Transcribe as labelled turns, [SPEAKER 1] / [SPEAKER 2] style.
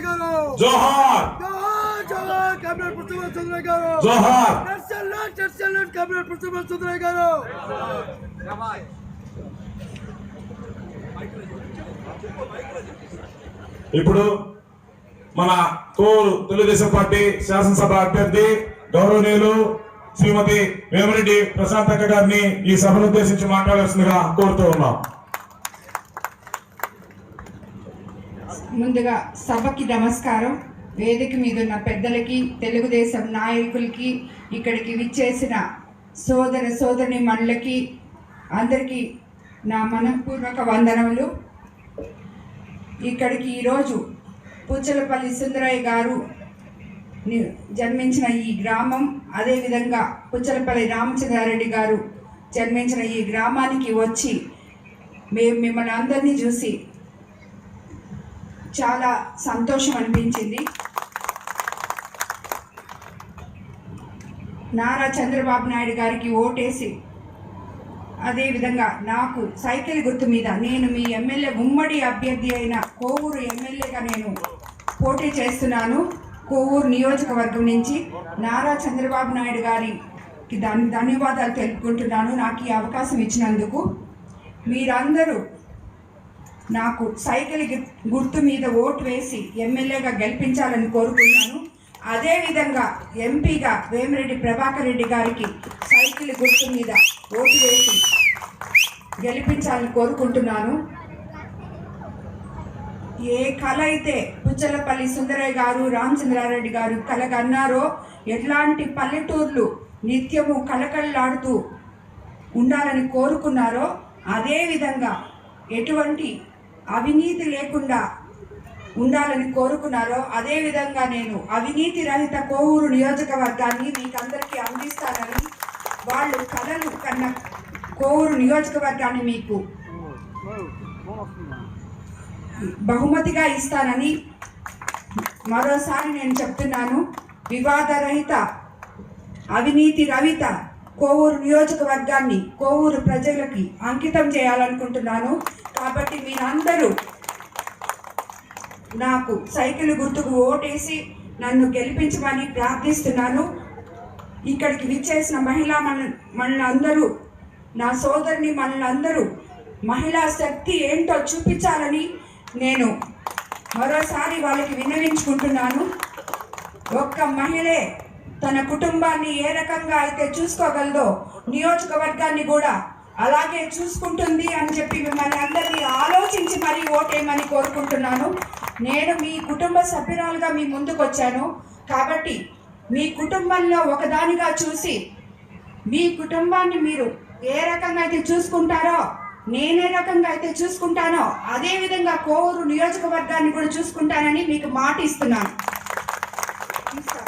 [SPEAKER 1] గారు
[SPEAKER 2] జోహార్!
[SPEAKER 1] జోహార్ కేబినెట్ గారు కేబినెట్ గారు
[SPEAKER 2] ఇప్పుడు మన కోరు తెలుగుదేశం పార్టీ శాసనసభ అభ్యర్థి గౌరవనీయులు శ్రీమతి వేమిరెడ్డి ప్రశాంతక్క గారిని ఈ సభను ఉద్దేశించి మాట్లాడాల్సిందిగా కోరుతూ ఉన్నాం.
[SPEAKER 3] ముందుగా సభకి నమస్కారం. వేదిక మీద ఉన్న పెద్దలకి తెలుగుదేశం నాయకులకి ఇక్కడికి విచ్చేసిన సోదర సోదరి మనులకి అందరికీ నా మనపూర్వక వందనములు. ఇక్కడికి ఈరోజు పుచ్చలపల్లి సుందరయ్య గారు జన్మించిన ఈ గ్రామం అదేవిధంగా పుచ్చలపల్లి రామచంద్రారెడ్డి గారు జన్మించిన ఈ గ్రామానికి వచ్చి మేము మిమ్మల్ని అందరినీ చూసి చాలా సంతోషం అనిపించింది. నారా చంద్రబాబు నాయుడు గారికి ఓటేసి అదేవిధంగా నాకు సైకిల్ గుర్తు మీద నేను మీ ఎమ్మెల్యే ఉమ్మడి అభ్యర్థి అయిన కోవూరు ఎమ్మెల్యేగా నేను పోటీ చేస్తున్నాను. కోవూరు నియోజకవర్గం నుంచి నారా చంద్రబాబు నాయుడు గారికి దాని ధన్యవాదాలు తెలుపుకుంటున్నాను. నాకు ఈ అవకాశం ఇచ్చినందుకు మీరందరూ నాకు సైకిల్ గుర్తు మీద ఓటు వేసి ఎమ్మెల్యేగా గెలిపించాలని కోరుకున్నాను. అదేవిధంగా ఎంపీగా వేమిరెడ్డి ప్రభాకర్ రెడ్డి గారికి సైకిల్ గుర్తు మీద ఓటు వేసి గెలిపించాలని కోరుకుంటున్నాను. ఏ కళ అయితే పుచ్చలపల్లి సుందరయ్య గారు రామచంద్రారెడ్డి గారు కలగన్నారో ఎట్లాంటి పల్లెటూర్లు నిత్యము కళకళలాడుతూ ఉండాలని కోరుకున్నారో అదేవిధంగా ఎటువంటి అవినీతి లేకుండా ఉండాలని కోరుకున్నారో అదే విధంగా నేను అవినీతి రహిత కోవూరు నియోజకవర్గాన్ని మీకందరికీ అందిస్తానని వాళ్ళు కలలు కన్న కోవూరు నియోజకవర్గాన్ని మీకు బహుమతిగా ఇస్తానని మరోసారి నేను చెప్తున్నాను. వివాదరహిత అవినీతి రహిత కోవూరు నియోజకవర్గాన్ని కోవూరు ప్రజలకి అంకితం చేయాలనుకుంటున్నాను. కాబట్టి మీరందరూ నాకు సైకిల్ గుర్తుకు ఓటేసి నన్ను గెలిపించమని ప్రార్థిస్తున్నాను. ఇక్కడికి విచ్చేసిన మహిళా మన మనలందరూ నా సోదరిని మనలందరూ మహిళా శక్తి ఏంటో చూపించాలని నేను మరోసారి వాళ్ళకి విన్నవించుకుంటున్నాను. ఒక్క మహిళే తన కుటుంబాన్ని ఏ రకంగా అయితే చూసుకోగలదో నియోజకవర్గాన్ని కూడా అలాగే చూసుకుంటుంది అని చెప్పి మిమ్మల్ని అందరినీ ఆలోచించి మరీ ఓటేయమని కోరుకుంటున్నాను నేను మీ కుటుంబ సభ్యురాలుగా మీ ముందుకు వచ్చాను కాబట్టి మీ కుటుంబంలో ఒకదానిగా చూసి మీ కుటుంబాన్ని మీరు ఏ రకంగా అయితే చూసుకుంటారో నేనే రకంగా అయితే చూసుకుంటానో అదేవిధంగా కోవూరు నియోజకవర్గాన్ని కూడా చూసుకుంటానని మీకు మాట ఇస్తున్నాను ఇస్తాను.